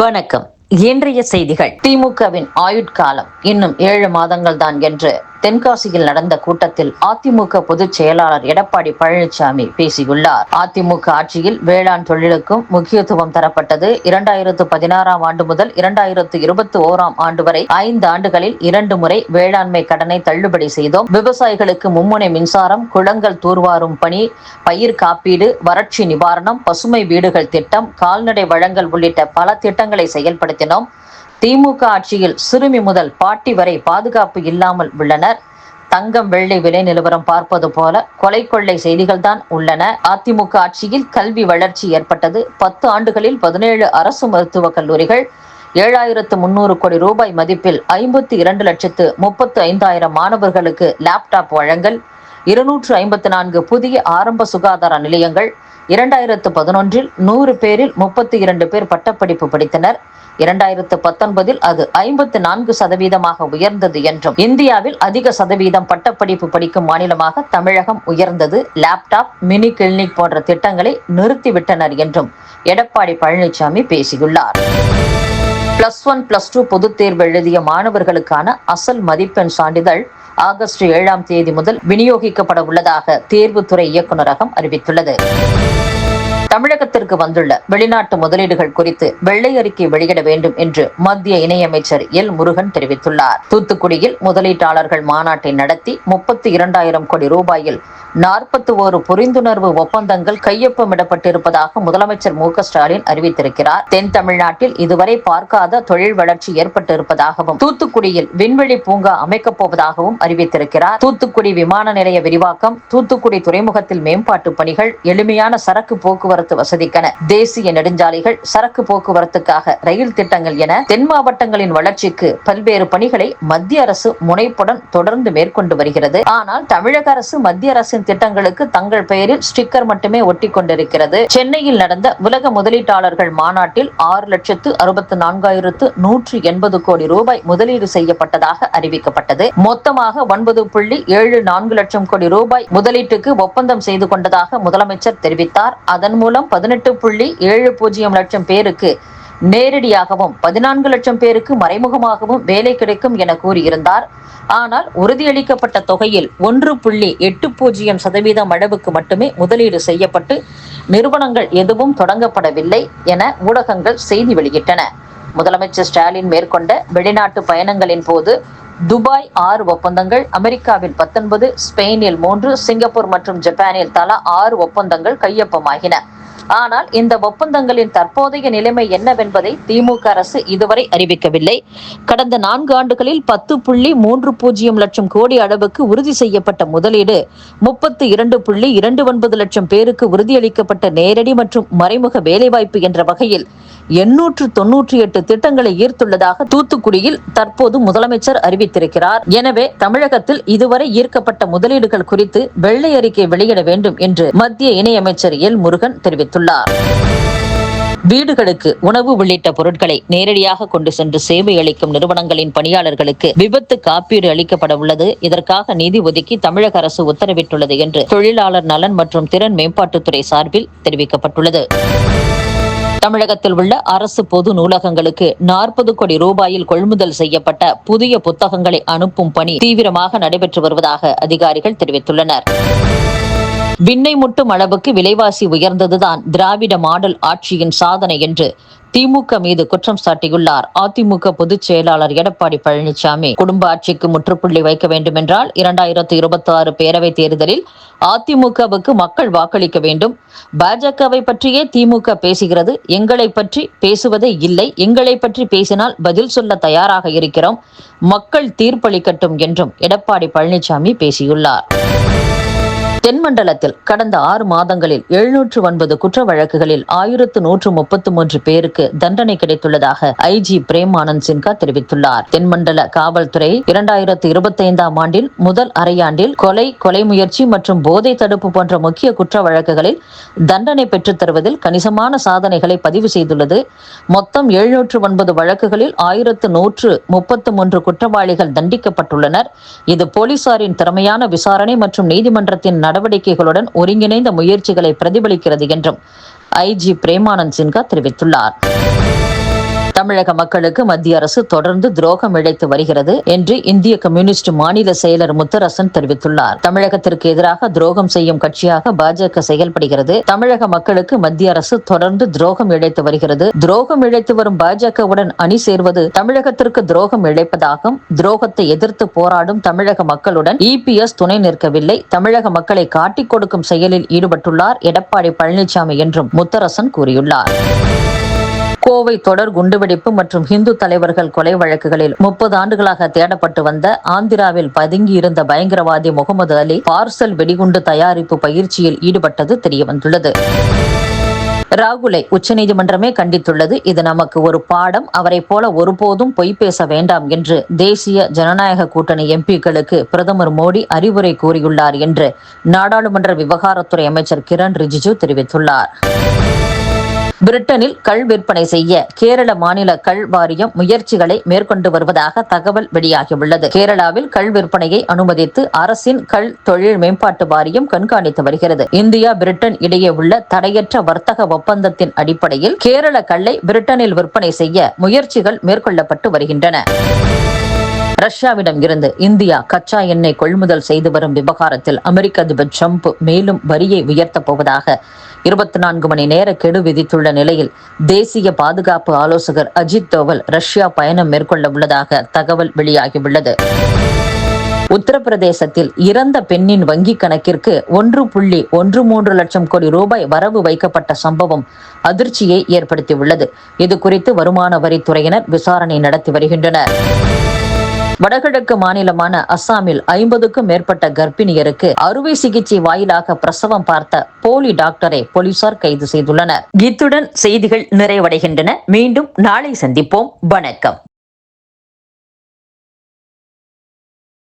வணக்கம். இன்றைய செய்திகள். திமுகவின் ஆயுட்காலம் இன்னும் ஏழு மாதங்கள் தான் என்று தென்காசியில் நடந்த கூட்டத்தில் அதிமுக பொதுச் செயலாளர் எடப்பாடி பழனிசாமி பேசியுள்ளார். அதிமுக ஆட்சியில் வேளாண் தொழிலுக்கும் முக்கியத்துவம் தரப்பட்டது. இரண்டாயிரத்து பதினாறாம் ஆண்டு முதல் இரண்டாயிரத்து இருபத்தி ஓராம் ஆண்டு வரை ஐந்து ஆண்டுகளில் இரண்டு முறை வேளாண்மை கடனை தள்ளுபடி செய்தோம். விவசாயிகளுக்கு மும்முனை மின்சாரம் குளங்கள் தூர்வாரும் பணி பயிர் காப்பீடு வறட்சி நிவாரணம் பசுமை வீடுகள் திட்டம் கால்நடை வழங்கல் உள்ளிட்ட பல திட்டங்களை செயல்படுத்தினோம். திமுக ஆட்சியில் சிறுமி முதல் பாட்டி வரை பாதுகாப்பு இல்லாமல் உள்ளனர். தங்கம் வெள்ளை விலை நிலவரம் பார்ப்பது போல கொலை கொள்ளை செய்திகள் தான் உள்ளன. அதிமுக ஆட்சியில் கல்வி வளர்ச்சி ஏற்பட்டது. பத்து ஆண்டுகளில் பதினேழு அரசு மருத்துவக் கல்லூரிகள் ஏழாயிரத்து முன்னூறு கோடி ரூபாய் மதிப்பில் ஐம்பத்தி இரண்டு லட்சத்து முப்பத்து ஐந்தாயிரம் மாணவர்களுக்கு லேப்டாப் வழங்கல் இருநூற்று ஐம்பத்து நான்கு புதிய ஆரம்ப சுகாதார நிலையங்கள் இரண்டாயிரத்து பதினொன்றில் நூறு பேரில் முப்பத்தி இரண்டு பேர் பட்டப்படிப்பு படித்தனர். இரண்டாயிரத்து பத்தொன்பதில் அது ஐம்பத்து நான்கு சதவீதமாக உயர்ந்தது என்றும் இந்தியாவில் அதிக சதவீதம் பட்டப்படிப்பு படிக்கும் மாநிலமாக தமிழகம் உயர்ந்தது. லேப்டாப் மினி கிளினிக் போன்ற திட்டங்களை நிறுத்திவிட்டனர் என்றும் எடப்பாடி பழனிசாமி பேசியுள்ளார். பிளஸ் ஒன் பிளஸ் டூ பொதுத் தேர்வு எழுதிய மாணவர்களுக்கான அசல் மதிப்பெண் சான்றிதழ் ஆகஸ்ட் ஏழாம் தேதி முதல் விநியோகிக்கப்பட உள்ளதாக தேர்வுத்துறை இயக்குநரகம் அறிவித்துள்ளது. தமிழகத்திற்கு வந்துள்ள வெளிநாட்டு முதலீடுகள் குறித்து வெள்ளை அறிக்கை வெளியிட வேண்டும் என்று மத்திய இணையமைச்சர் எல் முருகன் தெரிவித்துள்ளார். தூத்துக்குடியில் முதலீட்டாளர்கள் மாநாட்டை நடத்தி முப்பத்தி இரண்டாயிரம் கோடி ரூபாயில் நாற்பத்தி ஒரு புரிந்துணர்வு ஒப்பந்தங்கள் கையொப்பமிடப்பட்டிருப்பதாக முதலமைச்சர் மு ஸ்டாலின் அறிவித்திருக்கிறார். தென் தமிழ்நாட்டில் இதுவரை பார்க்காத தொழில் வளர்ச்சி ஏற்பட்டிருப்பதாகவும் தூத்துக்குடியில் விண்வெளி பூங்கா அமைக்கப் போவதாகவும் அறிவித்திருக்கிறார். தூத்துக்குடி விமான நிலைய விரிவாக்கம் தூத்துக்குடி துறைமுகத்தில் மேம்பாட்டு பணிகள் எளிமையான சரக்கு போக்குவரத்து வசதிக்கென தேசிய நெடுஞ்சாலைகள் சரக்கு போக்குவரத்துக்காக ரயில் திட்டங்கள் என தென் மாவட்டங்களின் வளர்ச்சிக்கு பல்வேறு பணிகளை மத்திய அரசு முனைப்புடன் தொடர்ந்து மேற்கொண்டு வருகிறது. ஆனால் தமிழக அரசு மத்திய அரசின் திட்டங்களுக்கு தங்கள் பெயரில் ஸ்டிக்கர் மட்டுமே ஒட்டி கொண்டிருக்கிறது சென்னையில் நடந்த உலக முதலீட்டாளர்கள் மாநாட்டில் ஆறு லட்சத்து அறுபத்தி நான்காயிரத்து நூற்று எண்பது கோடி ரூபாய் முதலீடு செய்யப்பட்டதாக அறிவிக்கப்பட்டது. மொத்தமாக ஒன்பது புள்ளி ஏழு நான்கு லட்சம் கோடி ரூபாய் முதலீட்டுக்கு ஒப்பந்தம் செய்து கொண்டதாக முதலமைச்சர் தெரிவித்தார். அதன் மூலம் மூலம் பதினெட்டு புள்ளி ஏழு பூஜ்ஜியம் லட்சம் பேருக்கு நேரடியாகவும் பதினான்கு லட்சம் பேருக்கு மறைமுகமாகவும் வேலை கிடைக்கும் என கூறியிருந்தார். ஆனால் உறுதியளிக்கப்பட்ட தொகையில் ஒன்று புள்ளி எட்டு பூஜ்ஜியம் சதவீதம் அளவுக்கு மட்டுமே முதலீடு செய்யப்பட்டு நிறுவனங்கள் எதுவும் தொடங்கப்படவில்லை என ஊடகங்கள் செய்தி வெளியிட்டன. முதலமைச்சர் ஸ்டாலின் மேற்கொண்ட வெளிநாட்டு பயணங்களின் போது துபாய் ஆறு ஒப்பந்தங்கள் அமெரிக்காவில் பத்தொன்பது ஸ்பெயினில் மூன்று சிங்கப்பூர் மற்றும் ஜப்பானில் தலா ஆறு ஒப்பந்தங்கள் கையொப்பமாகின. ஆனால் இந்த ஒப்பந்தங்களின் தற்போதைய நிலைமை என்னவென்பதை திமுக அரசு இதுவரை அறிவிக்கவில்லை. கடந்த நான்கு ஆண்டுகளில் பத்து புள்ளி மூன்று பூஜ்ஜியம் லட்சம் கோடி அளவுக்கு உறுதி செய்யப்பட்ட முதலீடு முப்பத்தி இரண்டு புள்ளி இரண்டு ஒன்பது லட்சம் பேருக்கு உறுதியளிக்கப்பட்ட நேரடி மற்றும் மறைமுக வேலைவாய்ப்பு என்ற வகையில் எண்ணூற்று தொன்னூற்றி எட்டு திட்டங்களை ஈர்த்துள்ளதாக தூத்துக்குடியில் தற்போது முதலமைச்சர் அறிவித்திருக்கிறார். எனவே தமிழகத்தில் இதுவரை ஈர்க்கப்பட்ட முதலீடுகள் குறித்து வெள்ளை அறிக்கை வெளியிட வேண்டும் என்று மத்திய இணையமைச்சர் எல் முருகன் தெரிவித்துள்ளார். வீடுகளுக்கு உணவு உள்ளிட்ட பொருட்களை நேரடியாக கொண்டு சென்று சேவை அளிக்கும் நிறுவனங்களின் பணியாளர்களுக்கு விபத்து காப்பீடு அளிக்கப்பட உள்ளது. இதற்காக நிதி ஒதுக்கி தமிழக அரசு உத்தரவிட்டுள்ளது என்று தொழிலாளர் நலன் மற்றும் திறன் மேம்பாட்டுத்துறை சார்பில் தெரிவிக்கப்பட்டுள்ளது. தமிழகத்தில் உள்ள அரசு பொது நூலகங்களுக்கு நாற்பது கோடி ரூபாயில் கொள்முதல் செய்யப்பட்ட புதிய புத்தகங்களை அனுப்பும் பணி தீவிரமாக நடைபெற்று வருவதாக அதிகாரிகள் தெரிவித்துள்ளனர். விண்ணை முட்டும் அளவுக்கு விலைவாசி உயர்ந்ததுதான் திராவிட மாடல் ஆட்சியின் சாதனை என்று திமுக மீது குற்றம் சாட்டியுள்ளார். அதிமுக பொதுச் செயலாளர் எடப்பாடி பழனிசாமி குடும்ப ஆட்சிக்கு முற்றுப்புள்ளி வைக்க வேண்டுமென்றால் இரண்டாயிரத்து இருபத்தி ஆறு பேரவைத் தேர்தலில் அதிமுகவுக்கு மக்கள் வாக்களிக்க வேண்டும். பாஜகவை பற்றியே திமுக பேசுகிறது. எங்களை பற்றி பேசுவதே இல்லை. எங்களை பற்றி பேசினால் பதில் சொல்ல தயாராக இருக்கிறோம். மக்கள் தீர்ப்பளிக்கட்டும் என்றும் எடப்பாடி பழனிசாமி பேசியுள்ளார். தென்மண்டலத்தில் கடந்த ஆறு மாதங்களில் எழுநூற்று ஒன்பது குற்ற வழக்குகளில் ஆயிரத்து நூற்று முப்பத்து மூன்று பேருக்கு தண்டனை கிடைத்துள்ளதாக ஐஜி பிரேம் ஆனந்த் சின்ஹா தெரிவித்துள்ளார். தென்மண்டல காவல்துறை இரண்டாயிரத்து இருபத்தைந்தாம் ஆண்டில் முதல் அரையாண்டில் கொலை கொலை முயற்சி மற்றும் போதை தடுப்பு போன்ற முக்கிய குற்ற வழக்குகளில் தண்டனை பெற்றுத் தருவதில் கணிசமான சாதனைகளை பதிவு செய்துள்ளது. மொத்தம் எழுநூற்று ஒன்பது வழக்குகளில் ஆயிரத்து நூற்று முப்பத்து மூன்று குற்றவாளிகள் தண்டிக்கப்பட்டுள்ளனர். இது போலீசாரின் திறமையான விசாரணை மற்றும் நீதிமன்றத்தின் நடவடிக்கைகளுடன் ஒருங்கிணைந்த முயற்சிகளை பிரதிபலிக்கிறது என்றும் ஐஜி பிரேமானந்த் சின்ஹா தெரிவித்துள்ளார். தமிழக மக்களுக்கு மத்திய அரசு தொடர்ந்து துரோகம் இழைத்து வருகிறது என்று இந்திய கம்யூனிஸ்ட் மாநில செயலர் முத்தரசன் தெரிவித்துள்ளார். தமிழகத்திற்கு எதிராக துரோகம் செய்யும் கட்சியாக பாஜக செயல்படுகிறது. தமிழக மக்களுக்கு மத்திய அரசு தொடர்ந்து துரோகம் இழைத்து வருகிறது. துரோகம் இழைத்து வரும் பாஜகவுடன் அணி சேர்வது தமிழகத்திற்கு துரோகம் இழைப்பதாகும். துரோகத்தை எதிர்த்து போராடும் தமிழக மக்களுடன் இபிஎஸ் துணை நிற்கவில்லை. தமிழக மக்களை காட்டிக் கொடுக்கும் செயலில் ஈடுபட்டுள்ளார். எடப்பாடி பழனிசாமி என்றும் முத்தரசன் கூறியுள்ளார். கோவை தொடர் குண்டுவெடிப்பு மற்றும் ஹிந்து தலைவர்கள் கொலை வழக்குகளில் முப்பது ஆண்டுகளாக தேடப்பட்டு வந்த ஆந்திராவில் பதுங்கியிருந்த பயங்கரவாதி முகமது அலி பார்சல் வெடிகுண்டு தயாரிப்பு பயிற்சியில் ஈடுபட்டது தெரியவந்துள்ளது. ராகுலை உச்சநீதிமன்றமே கண்டித்துள்ளது. இது நமக்கு ஒரு பாடம். அவரை போல ஒருபோதும் பொய் பேச வேண்டாம் என்று தேசிய ஜனநாயக கூட்டணி எம்பிக்களுக்கு பிரதமர் மோடி அறிவுரை கூறியுள்ளார் என்று நாடாளுமன்ற விவகாரத்துறை அமைச்சர் கிரண் ரிஜிஜு தெரிவித்துள்ளார். பிரிட்டனில் கள் விற்பனை செய்ய கேரள மாநில கள் வாரியம் முயற்சிகளை மேற்கொண்டு வருவதாக தகவல் வெளியாகியுள்ளது. கேரளாவில் கள் விற்பனையை அனுமதித்து அரசின் கள் தொழில் மேம்பாட்டு வாரியம் கண்காணித்து வருகிறது. இந்தியா பிரிட்டன் இடையே உள்ள தடையற்ற வர்த்தக ஒப்பந்தத்தின் அடிப்படையில் கேரள கல்லை பிரிட்டனில் விற்பனை செய்ய முயற்சிகள் மேற்கொள்ளப்பட்டு வருகின்றன. ரஷ்யாவிடம் இருந்து இந்தியா கச்சா எண்ணெய் கொள்முதல் செய்து வரும் விவகாரத்தில் அமெரிக்க அதிபர் ட்ரம்ப் மேலும் வரியை உயர்த்தப் போவதாக இருபத்தி நான்கு மணி நேர கெடு விதித்துள்ள நிலையில் தேசிய பாதுகாப்பு ஆலோசகர் அஜித் தோவல் ரஷ்யா பயணம் மேற்கொள்ள உள்ளதாக தகவல் வெளியாகியுள்ளது. உத்தரப்பிரதேசத்தில் இறந்த பெண்ணின் வங்கிக் கணக்கிற்கு ஒன்று புள்ளி ஒன்று மூன்று லட்சம் கோடி ரூபாய் வரவு வைக்கப்பட்ட சம்பவம் அதிர்ச்சியை ஏற்படுத்தியுள்ளது. இது குறித்து வருமான வரித்துறையினர் விசாரணை நடத்தி வருகின்றனர். வடகிழக்கு மாநிலமான அஸ்ஸாமில் ஐம்பதுக்கும் மேற்பட்ட கர்ப்பிணியருக்கு அறுவை சிகிச்சை வாயிலாக பிரசவம் பார்த்த போலி டாக்டரை போலீசார் கைது செய்துள்ளனர். இத்துடன் செய்திகள் நிறைவடைகின்றன. மீண்டும் நாளை சந்திப்போம். வணக்கம்.